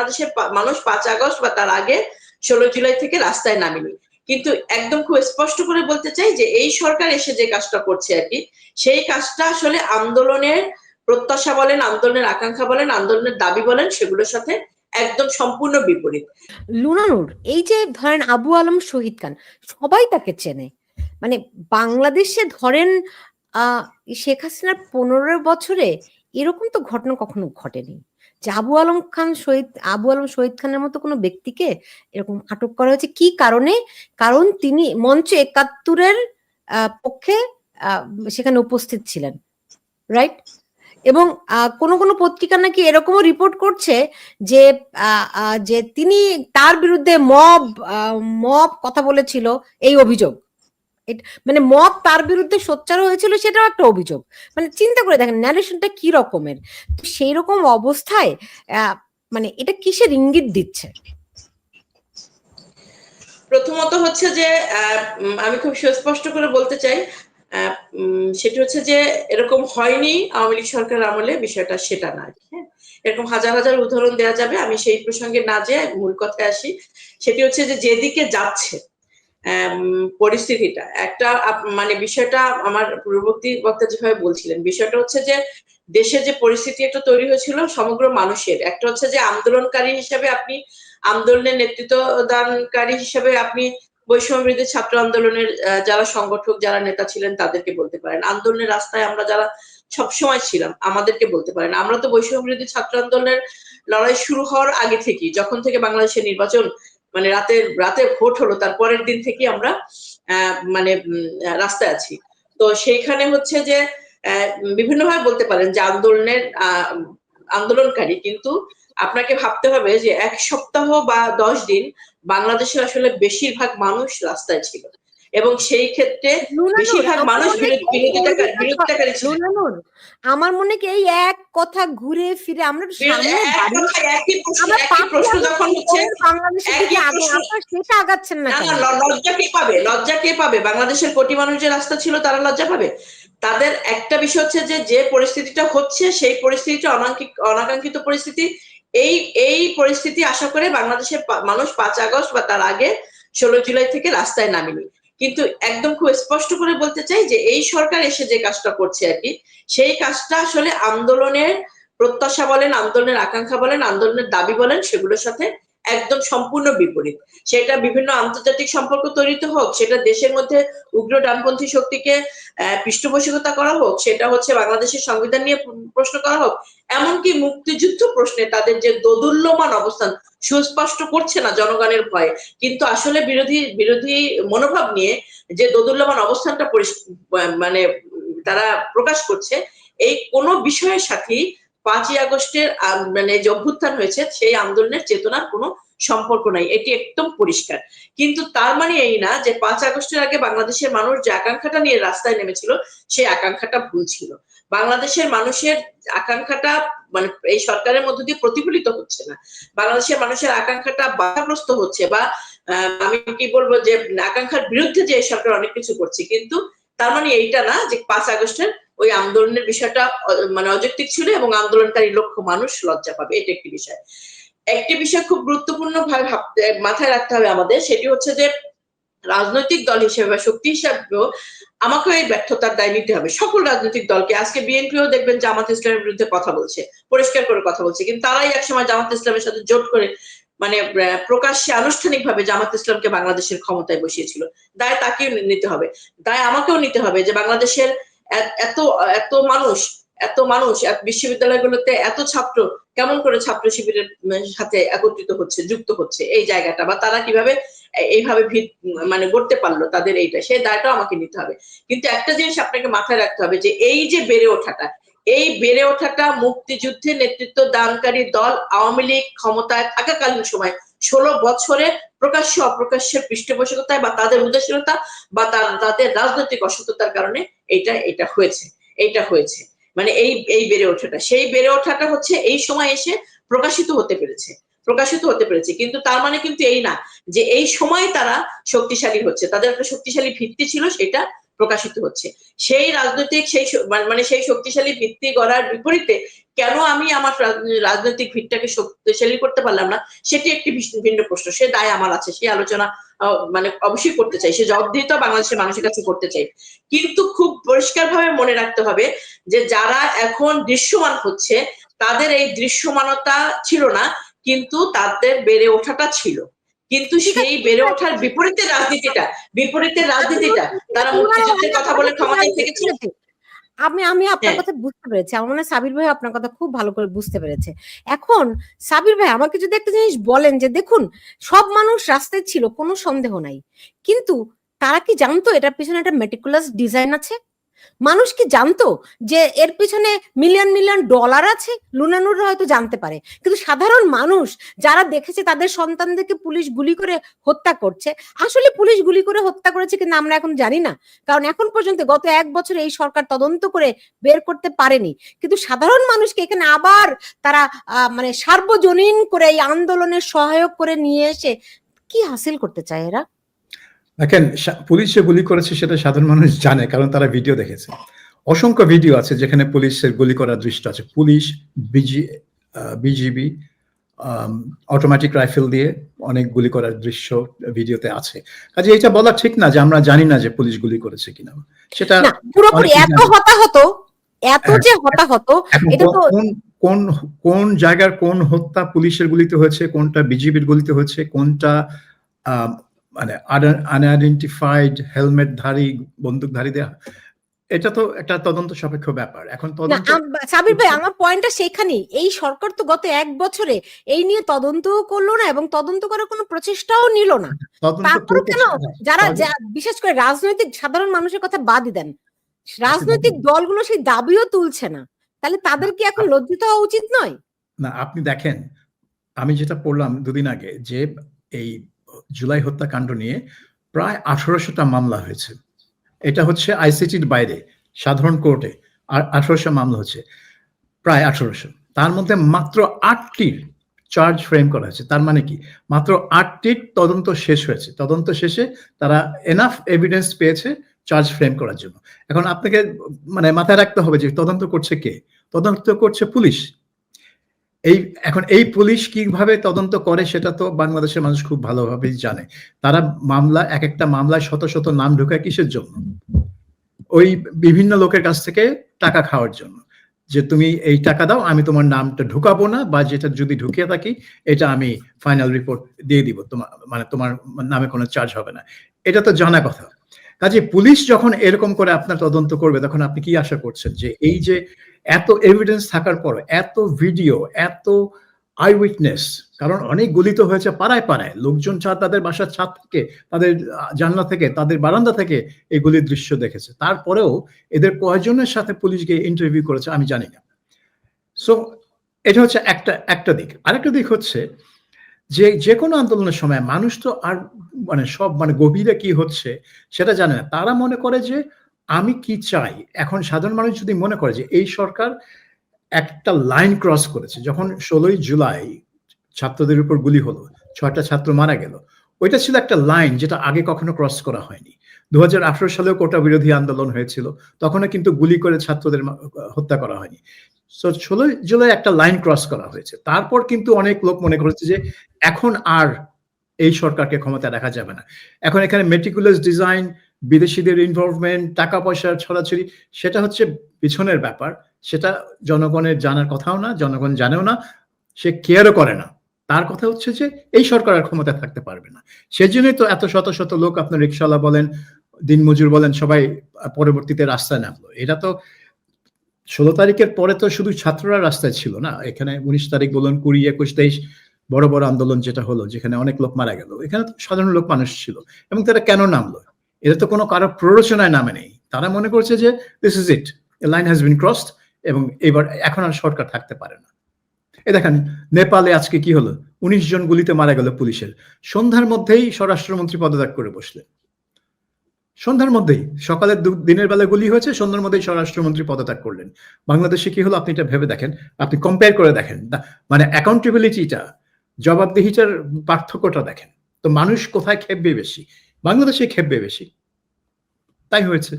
বাংলাদেশের মানুষ পাঁচ আগস্ট বা তার আগে ষোলো জুলাই থেকে রাস্তায় নামেনি। কিন্তু একদম খুব স্পষ্ট করে বলতে চাই যে এই সরকার এসে যে কাজটা করছে আর কি, সেই কাজটা আসলে আন্দোলনের প্রত্যাশা বলেন, আন্দোলনের আকাঙ্ক্ষা বলেন, আন্দোলনের দাবি বলেন, সেগুলোর সাথে একদম সম্পূর্ণ বিপরীত। লুনানুর, এই যে ধরেন আবু আলম শহীদ খান, সবাই তাকে চেনে। মানে বাংলাদেশে ধরেন, আহ, শেখ হাসিনার পনেরো বছরে এরকম তো ঘটনা কখনো ঘটেনি। যে আবু আলম খান শহীদ, আবু আলম শহীদ খানের মতো কোনো ব্যক্তিকে এরকম আটক করা হয়েছে? কি কারণে? কারণ তিনি মঞ্চ একাত্তরের পক্ষে সেখানে উপস্থিত ছিলেন রাইট এবং কোনো কোনো পত্রিকা নাকি এরকমও রিপোর্ট করছে যে যে তিনি তার বিরুদ্ধে মব মব কথা বলেছিল এই অভিযোগ। মানে মত তার বিরুদ্ধে সোচ্চার হয়েছিল সেটাও একটা অভিযোগ। মানে চিন্তা করে দেখেন ন্যারেশনটা কি রকমের? সেই রকম অবস্থায় মানে এটা কিসের ইঙ্গিত দিচ্ছে? প্রথমত হচ্ছে যে আমি খুব সুস্পষ্ট করে বলতে চাই সেটি হচ্ছে যে, এরকম হয়নি আওয়ামী লীগ সরকার আমলে, বিষয়টা সেটা না হ্যাঁ? এরকম হাজার হাজার উদাহরণ দেওয়া যাবে, আমি সেই প্রসঙ্গে না যেয়ে মূল কথায় আসি। সেটি হচ্ছে যে, যেদিকে যাচ্ছে পরিস্থিতিটা। একটা মানে বিষয়টা আমার পূর্ববর্তী বক্তা যেভাবে বলছিলেন, বিষয়টা হচ্ছে যে দেশে যে পরিস্থিতি একটা তৈরি হয়েছিল সমগ্র মানুষের। একটা হচ্ছে যে আন্দোলনকারী হিসেবে আপনি আন্দোলনের নেতৃত্ব দানকারী হিসেবে আপনি বৈষম্য বিরোধী ছাত্র আন্দোলনের যারা সংগঠক, যারা নেতা ছিলেন তাদেরকে বলতে পারেন। আন্দোলনের রাস্তায় আমরা যারা সবসময় ছিলাম, আমাদেরকে বলতে পারেন। আমরা তো বৈষম্য বিরোধী ছাত্র আন্দোলনের লড়াই শুরু হওয়ার আগে থেকেই, যখন থেকে বাংলাদেশের নির্বাচন মানে রাতে রাতে ভোট হলো, তার পরের দিন থেকে আমরা মানে রাস্তায় আছি। তো সেইখানে হচ্ছে যে বিভিন্নভাবে বলতে পারেন যে আন্দোলনের আন্দোলনকারী, কিন্তু আপনাকে ভাবতে হবে যে এক সপ্তাহ বা দশ দিন বাংলাদেশের আসলে বেশিরভাগ মানুষ রাস্তায় ছিল। এবং সেই ক্ষেত্রে বেশিরভাগ মানুষ বিরোধিতাকারী আমার মনে কি এই এক কথা ঘুরে ফিরে আমরা প্রশ্ন যখন হচ্ছে সেটা আগাচ্ছেন না লজ্জা কে পাবে? লজ্জা কে পাবে? বাংলাদেশের কোটি মানুষ যে রাস্তা ছিল তারা লজ্জা পাবে? তাদের একটা বিষয় হচ্ছে যে যে পরিস্থিতিটা হচ্ছে সেই পরিস্থিতিটা অনাকাঙ্ক্ষিত অনাকাঙ্ক্ষিত পরিস্থিতি। এই এই পরিস্থিতি আশা করে বাংলাদেশের মানুষ পাঁচ আগস্ট বা তার আগে ষোলো জুলাই থেকে রাস্তায় নামেনি। কিন্তু একদম খুব স্পষ্ট করে বলতে চাই যে এই সরকার এসে যে কাজটা করছে আর কি, সেই কাজটা আসলে আন্দোলনের প্রত্যাশা বলেন, আন্দোলনের আকাঙ্ক্ষা বলেন, আন্দোলনের দাবি বলেন, সেগুলোর সাথে একদম সম্পূর্ণ বিপরীত। সেটা বিভিন্ন আন্তর্জাতিক সম্পর্ক তৈরিতে হোক, সেটা দেশের মধ্যে উগ্র ডানপন্থী শক্তিকে পৃষ্ঠপোষকতা করা হোক, সেটা হচ্ছে বাংলাদেশের সংবিধান নিয়ে প্রশ্ন করা হোক, এমনকি মুক্তিযুদ্ধ প্রশ্নে তাদের যে দোদুল্যমান অবস্থান সুস্পষ্ট করছে না জনগণের ভয়ে। কিন্তু আসলে বিরোধী বিরোধী মনোভাব নিয়ে যে দোদুল্যমান অবস্থানটা মানে তারা প্রকাশ করছে, এই কোনো বিষয়ের সাথেই পাঁচই আগস্টের মানে যে অভ্যুত্থান হয়েছে, সেই আন্দোলনের চেতনার কোনো সম্পর্ক নাই। এটি একদম পরিষ্কার। কিন্তু তার মানে এই না যে পাঁচ আগস্টের আগে বাংলাদেশের মানুষ যে আকাঙ্ক্ষাটা নিয়ে রাস্তায় নেমেছিল, সেই আকাঙ্ক্ষাটা ভুল ছিল। বাংলাদেশের মানুষের আকাঙ্ক্ষাটা মানে এই সরকারের মধ্য দিয়ে প্রতিফলিত হচ্ছে না। বাংলাদেশের মানুষের আকাঙ্ক্ষাটা বাধাগ্রস্ত হচ্ছে বা আমি কি বলব যে আকাঙ্ক্ষার বিরুদ্ধে যে সরকার অনেক কিছু করছে। কিন্তু তার মানে এইটা না যে পাঁচ আগস্টের ওই আন্দোলনের বিষয়টা মানে অযৌক্তিক ছিল এবং আন্দোলনকারী লক্ষ মানুষ লজ্জা পাবে, এটা একটি বিষয়। একটি বিষয় খুব গুরুত্বপূর্ণ ভাবে ভাবতে, মাথায় রাখতে হবে আমাদের, সেটি হচ্ছে যে রাজনৈতিক দল হিসেবে বা শক্তি হিসেবেও আমাকেও এই ব্যর্থতার দায় নিতে হবে। সকল রাজনৈতিক দলকে, আজকে বিএনপিও দেখবেন জামাত ইসলামের বিরুদ্ধে কথা বলছে, পরিষ্কার করে কথা বলছে, কিন্তু তারাই একসময় জামাত ইসলামের সাথে জোট করে মানে প্রকাশ্যে আনুষ্ঠানিকভাবে জামাত ইসলামকে বাংলাদেশের ক্ষমতায় বসিয়েছিল। দায় তাকেও নিতে হবে। দায় আমাকেও নিতে হবে যে বাংলাদেশের এত এত মানুষ এত মানুষ বিশ্ববিদ্যালয়গুলোতে এত ছাত্র, কেমন করে ছাত্র শিবিরের সাথে একত্রিত হচ্ছে, যুক্ত হচ্ছে এই জায়গাটা? বা তারা কীভাবে এইভাবে ভিত মানে গড়তে পারল তাদের এইটা? সেই দায়টাও আমাকে নিতে হবে। কিন্তু একটা জিনিস আপনাকে মাথায় রাখতে হবে যে এই যে বেড়ে ওঠাটা, এই বেড়ে ওঠাটা মুক্তিযুদ্ধে নেতৃত্ব দানকারী দল আওয়ামী লীগ ক্ষমতায় থাকাকালীন সময় ষোলো বছরে প্রকাশ্য অপ্রকাশ্যের পৃষ্ঠপোষকতায় বা তাদের উদাসীনতা বা তাদের রাজনৈতিক অসততার কারণে এটা এটা হয়েছে, এইটা হয়েছে। মানে এই এই বেড়ে ওঠাটা। সেই বেড়ে ওঠাটা হচ্ছে এই সময় এসে প্রকাশিত হতে পেরেছে, প্রকাশিত হতে পেরেছে। কিন্তু তার মানে কিন্তু এই না, যে এই সময় তারা শক্তিশালী হচ্ছে। তাদের একটা শক্তিশালী ভিত্তি ছিল, সেটা প্রকাশিত হচ্ছে। সেই রাজনৈতিক, সেই মানে- সেই শক্তিশালী ভিত্তি গড়ার বিপরীতে কেন আমি আমার রাজনৈতিক ভিতটাকে শক্তিশালী করতে পারলাম না, সেটি একটি ভিন্ন- প্রশ্ন। সে দায় আমার আছে, সেই আলোচনা মানে অবশ্যই করতে চাই। সে জবাবদিহিতা বাংলাদেশের মানুষের কাছে করতে চাই। কিন্তু খুব পরিষ্কারভাবে মনে রাখতে হবে যে যারা এখন দৃশ্যমান হচ্ছে, তাদের এই দৃশ্যমানতা ছিল না, কিন্তু তাদের বেড়ে ওঠাটা ছিল। কিন্তু সেই বেড়ে ওঠার বিপরীতে রাজনীতিটা বিপরীতে রাজনীতিটা তারা মুক্তিযুদ্ধের কথা বলে ক্ষমতায় থেকেছে? আমি আমি আপনার হ্যাঁ। কথা বুঝতে পেরেছি। আমার মনে হয় সাবির ভাই আপনার কথা খুব ভালো করে বুঝতে পেরেছে। এখন সাবির ভাই আমাকে যদি একটা জিনিস বলেন যে দেখুন সব মানুষ রাস্তায় ছিল কোনো সন্দেহ নাই। কিন্তু তারা কি জানতো এটার পিছনে একটা মেটিকুলাস ডিজাইন আছে? মানুষ কি জানতো যে এর পিছনে মিলিয়ন মিলিয়ন ডলার আছে? লুনানুর হয়তো জানতে পারে। কিন্তু সাধারণ মানুষ যারা দেখেছে তাদের সন্তানদেরকে পুলিশ গুলি করে হত্যা করছে। আসলে পুলিশ গুলি করে হত্যা করেছে কিনা আমরা এখন জানি না। কারণ এখন পর্যন্ত গত এক বছরে এই সরকার তদন্ত করে বের করতে পারেনি। কিন্তু সাধারণ মানুষকে এখানে আবার তারা মানে সার্বজনীন করে এই আন্দোলনের সহায়ক করে নিয়ে এসে কি হাসিল করতে চায় এরা? দেখেন পুলিশ যে গুলি করেছে সেটা সাধারণ মানুষ জানে কারণ তারা ভিডিও দেখেছে। অসংখ্য ভিডিও আছে যেখানে পুলিশের গুলি করার দৃশ্য আছে। Police BG BGB automatic rifle দিয়ে অনেক গুলি করার দৃশ্য ভিডিওতে আছে। কাজে এটা বলা ঠিক না যে আমরা জানি না যে পুলিশ গুলি করেছে কিনা। সেটা পুরোপুরি এত হতাহত এত হ্যাঁ, যে হতাহত এটা তো- কোন কোন জায়গার কোন হত্যা পুলিশের গুলিতে হয়েছে কোনটা বিজিবির গুলিতে হয়েছে কোনটা মানে আনআইডেন্টিফাইড হেলমেটধারী বন্দুকধারীদের এটা তো একটা তদন্ত সাপেক্ষ ব্যাপার। এখন তদন্ত সাবির ভাই আমার পয়েন্টটা সেখানেই এই সরকার তো গত এক বছরে এই নিয়ে তদন্ত করল না এবং তদন্ত করার কোনো প্রচেষ্টাও নিল না। তারপরে কেন যারা বিশেষ করে রাজনৈতিক সাধারণ মানুষের কথা বাদই দেন রাজনৈতিক দলগুলো সেই দাবিও তুলছে না। তাহলে তাদের কি এখন লজ্জিত হওয়া উচিত নয়? না আপনি দেখেন আমি যেটা পড়লাম দুদিন আগে যে এই জুলাই হত্যাকাণ্ড নিয়ে প্রায় আঠারোশোটা মামলা হয়েছে। এটা হচ্ছে আইসিটির বাইরে, সাধারণ কোর্টে আর আঠারোশো মামলা হচ্ছে, প্রায় আঠারোশো। তার মধ্যে মাত্র আটটির চার্জ ফ্রেম করা হয়েছে। তার মানে কি? মাত্র আটটির তদন্ত শেষ হয়েছে। তদন্ত শেষে তারা এনাফ এভিডেন্স পেয়েছে চার্জ ফ্রেম করার জন্য। এখন আপনাকে মানে মাথায় রাখতে হবে যে তদন্ত করছে কে? তদন্ত করছে পুলিশ। এই, এখন এই পুলিশ কীভাবে তদন্ত করে সেটা তো বাংলাদেশের মানুষ খুব ভালোভাবেই জানে। তারা মামলা এক একটা মামলায় শত শত নাম ঢোকায় কিসের জন্য? ওই বিভিন্ন লোকের কাছ থেকে টাকা খাওয়ার জন্য। যে তুমি এই টাকা দাও, আমি তোমার নামটা ঢুকাবো না, বা যেটা যদি ঢুকিয়ে থাকি, এটা আমি ফাইনাল রিপোর্ট দিয়ে দিব। তোমার মানে তোমার নামে কোনো চার্জ হবে না। এটা তো জানা কথা। কাজে পুলিশ যখন এরকম করে আপনার তদন্ত করবে, তখন আপনি কি আশা করছেন? যে এই যে এত এভিডেন্স থাকার পর, এত ভিডিও এত আই উইটনেস কারণ অনেক গলিত হয়েছে পাড়ায় পাড়ায়, লোকজন ছাদ তাদের বাসার ছাদ থেকে, তাদের জানলা থেকে, তাদের বারান্দা থেকে এই গলির দৃশ্য দেখেছে। তারপরেও এদের কয়জনের সাথে পুলিশ গিয়ে ইন্টারভিউ করেছে আমি জানি না। সো এটা হচ্ছে একটা একটা দিক। আরেকটা দিক হচ্ছে যে যে কোনো আন্দোলনের সময় মানুষ তো আর মানে সব মানে গভীরে কি হচ্ছে সেটা জানে না। তারা মনে করে যে আমি কি চাই? এখন সাধারণ মানুষ যদি মনে করে যে এই সরকার একটা লাইন ক্রস করেছে, যখন ষোলোই জুলাই ছাত্রদের উপর গুলি হলো, ছয়টা ছাত্র মারা গেল, ওইটা ছিল একটা লাইন যেটা আগে কখনো ক্রস করা হয়নি। দু হাজার আঠারো সালেও কোটা বিরোধী আন্দোলন হয়েছিল, তখনও কিন্তু গুলি করে ছাত্রদের হত্যা করা হয়নি। সো ষোলোই জুলাই একটা লাইন ক্রস করা হয়েছে। তারপর কিন্তু অনেক লোক মনে করেছে যে, এখন আর এই সরকারকে ক্ষমতা দেখা যাবে না। এখন এখানে মেটিকুলাস ডিজাইন বিদেশিদের ইনভলভমেন্ট টাকা পয়সার ছড়াছড়ি, সেটা হচ্ছে পিছনের ব্যাপার। সেটা জনগণের জানার কথাও না, জনগণ জানেও না, সে কেয়ারও করে না। তার কথা হচ্ছে যে, এই সরকার আর ক্ষমতা থাকতে পারবে না। সেজন্যই তো এত শত শত লোক আপনার রিক্সাওয়ালা বলেন, দিনমজুর বলেন, সবাই পরবর্তীতে রাস্তায় নামলো। এটা তো ষোলো তারিখের পরে তো শুধু ছাত্ররা রাস্তায় ছিল না। এখানে উনিশ তারিখ বলুন, কুড়ি একুশ তেইশ বড় বড় আন্দোলন যেটা হলো, যেখানে অনেক লোক মারা গেল। এখানে তো সাধারণ লোক মানুষ ছিল। এবং তারা কেন নামলো? এটা তো কোনো কারও প্ররোচনায় নামে নেই। তারা মনে করছে যে this is it line has been crossed এবং এবার এখন আর সরকার থাকতে পারে না। এ দেখেন, নেপালে আজকে কি হলো? উনিশ জন গুলিতে মারা গেল পুলিশের। সন্ধ্যার মধ্যেই স্বরাষ্ট্রমন্ত্রী পদত্যাগ করে বসলেন। সন্ধ্যার মধ্যেই সকালে দিনের বেলা গুলি হয়েছে, সন্ধ্যার মধ্যেই স্বরাষ্ট্রমন্ত্রী পদত্যাগ করলেন। বাংলাদেশে কি হলো? আপনি এটা ভেবে দেখেন। আপনি কম্পেয়ার করে দেখেন। মানে অ্যাকাউন্টেবিলিটিটা জবাবদিহিটার পার্থক্যটা দেখেন। তো মানুষ কোথায় খেপবে বেশি? বাংলাদেশে খেপবে বেশি। তাই হয়েছে।